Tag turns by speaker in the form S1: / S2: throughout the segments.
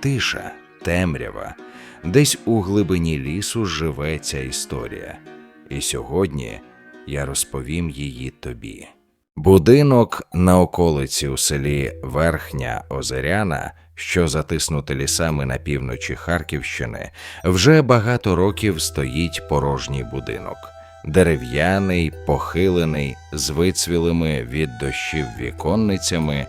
S1: тиша, темрява, десь у глибині лісу живе ця історія. І сьогодні я розповім її тобі. Будинок на околиці у селі Верхня Озеряна, що затиснуте лісами на півночі Харківщини, вже багато років стоїть порожній будинок. Дерев'яний, похилений, з вицвілими від дощів віконницями,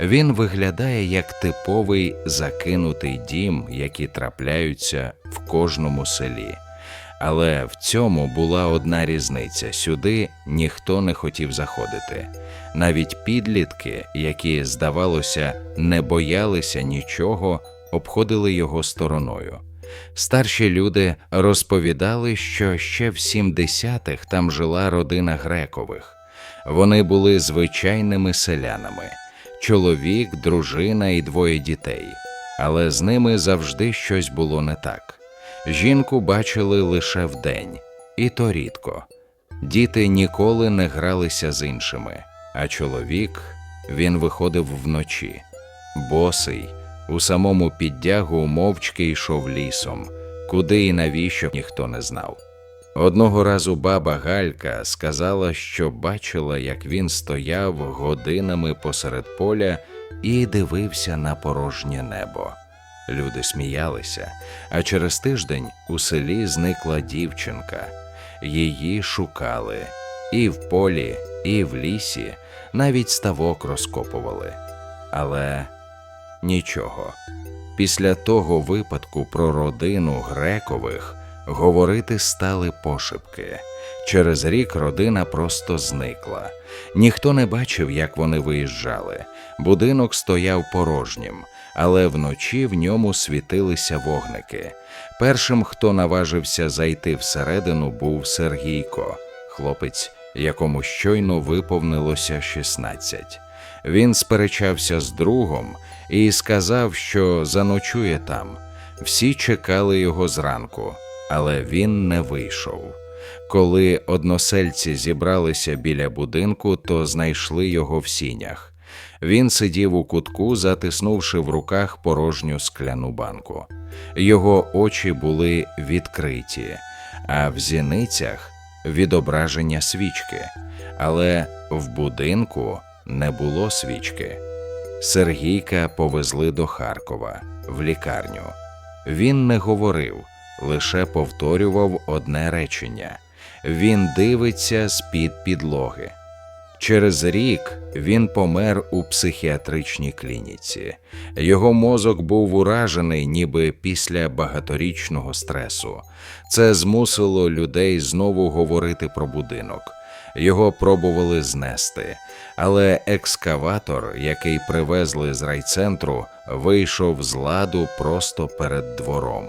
S1: він виглядає як типовий закинутий дім, які трапляються в кожному селі. Але в цьому була одна різниця: сюди ніхто не хотів заходити. Навіть підлітки, які, здавалося, не боялися нічого, обходили його стороною. Старші люди розповідали, що ще в 70-х там жила родина грекових. Вони були звичайними селянами: чоловік, дружина і двоє дітей. Але з ними завжди щось було не так. Жінку бачили лише вдень, і то рідко. Діти ніколи не гралися з іншими, а чоловік він виходив вночі, босий, у самому піддягу мовчки йшов лісом, куди і навіщо ніхто не знав. Одного разу баба Галька сказала, що бачила, як він стояв годинами посеред поля і дивився на порожнє небо. Люди сміялися, а через тиждень у селі зникла дівчинка. Її шукали і в полі, і в лісі, навіть ставок розкопували. Але нічого. Після того випадку про родину грекових говорити стали пошепки. Через рік родина просто зникла. Ніхто не бачив, як вони виїжджали. Будинок стояв порожнім, але вночі в ньому світилися вогники. Першим, хто наважився зайти всередину, був Сергійко, хлопець, якому щойно виповнилося 16. Він сперечався з другом і сказав, що заночує там. Всі чекали його зранку, але він не вийшов. Коли односельці зібралися біля будинку, то знайшли його в сінях. Він сидів у кутку, затиснувши в руках порожню скляну банку. Його очі були відкриті, а в зіницях відображення свічки. Але в будинку не було свічки. Сергійка повезли до Харкова в лікарню. Він не говорив, лише повторював одне речення: він дивиться з-під підлоги. Через рік він помер у психіатричній клініці. Його мозок був уражений, ніби після багаторічного стресу. Це змусило людей знову говорити про будинок. Його пробували знести, але екскаватор, який привезли з райцентру, вийшов з ладу просто перед двором.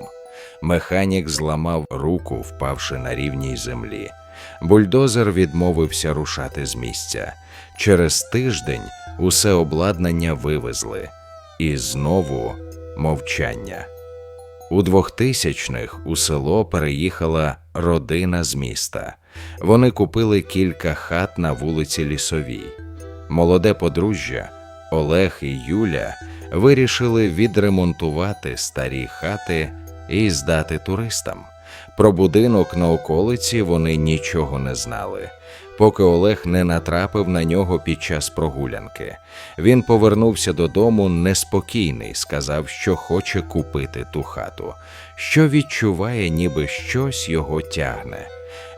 S1: Механік зламав руку, впавши на рівній землі. Бульдозер відмовився рушати з місця. Через тиждень усе обладнання вивезли, і знову мовчання. У 2000-х у село переїхала родина з міста. Вони купили кілька хат на вулиці Лісовій. Молоде подружжя Олег і Юля вирішили відремонтувати старі хати і здати туристам. Про будинок на околиці вони нічого не знали, поки Олег не натрапив на нього під час прогулянки. Він повернувся додому неспокійний, сказав, що хоче купити ту хату, що відчуває, ніби щось його тягне.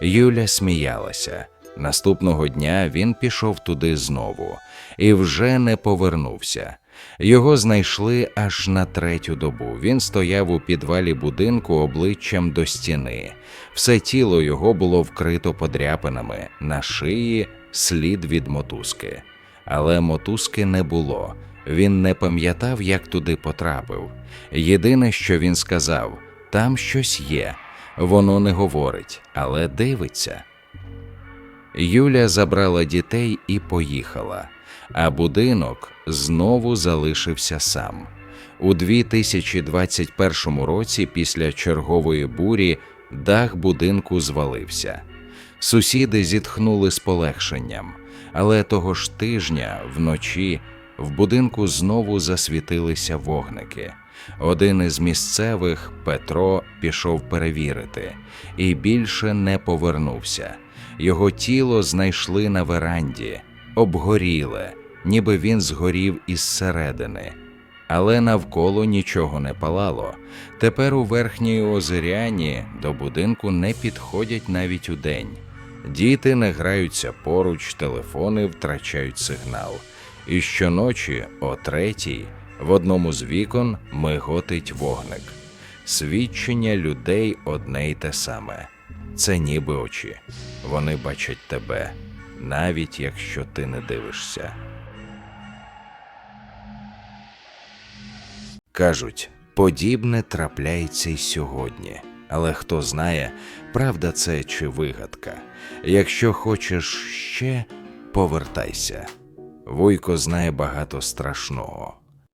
S1: Юля сміялася. Наступного дня він пішов туди знову і вже не повернувся. Його знайшли аж на третю добу. Він стояв у підвалі будинку обличчям до стіни. Все тіло його було вкрито подряпинами, на шиї слід від мотузки. Але мотузки не було. Він не пам'ятав, як туди потрапив. Єдине, що він сказав, там щось є. Воно не говорить, але дивиться. Юля забрала дітей і поїхала, а будинок знову залишився сам. У 2021 році, після чергової бурі, дах будинку звалився. Сусіди зітхнули з полегшенням, але того ж тижня вночі в будинку знову засвітилися вогники. Один із місцевих, Петро, пішов перевірити і більше не повернувся. Його тіло знайшли на веранді, обгоріле, ніби він згорів із середини. Але навколо нічого не палало. Тепер у верхній озеряні до будинку не підходять навіть удень. Діти не граються поруч, телефони втрачають сигнал. І щоночі, о третій, в одному з вікон миготить вогник. Свідчення людей одне й те саме. Це ніби очі. Вони бачать тебе, навіть якщо ти не дивишся. Кажуть, подібне трапляється й сьогодні. Але хто знає, правда це чи вигадка. Якщо хочеш ще, повертайся. Вуйко знає багато страшного.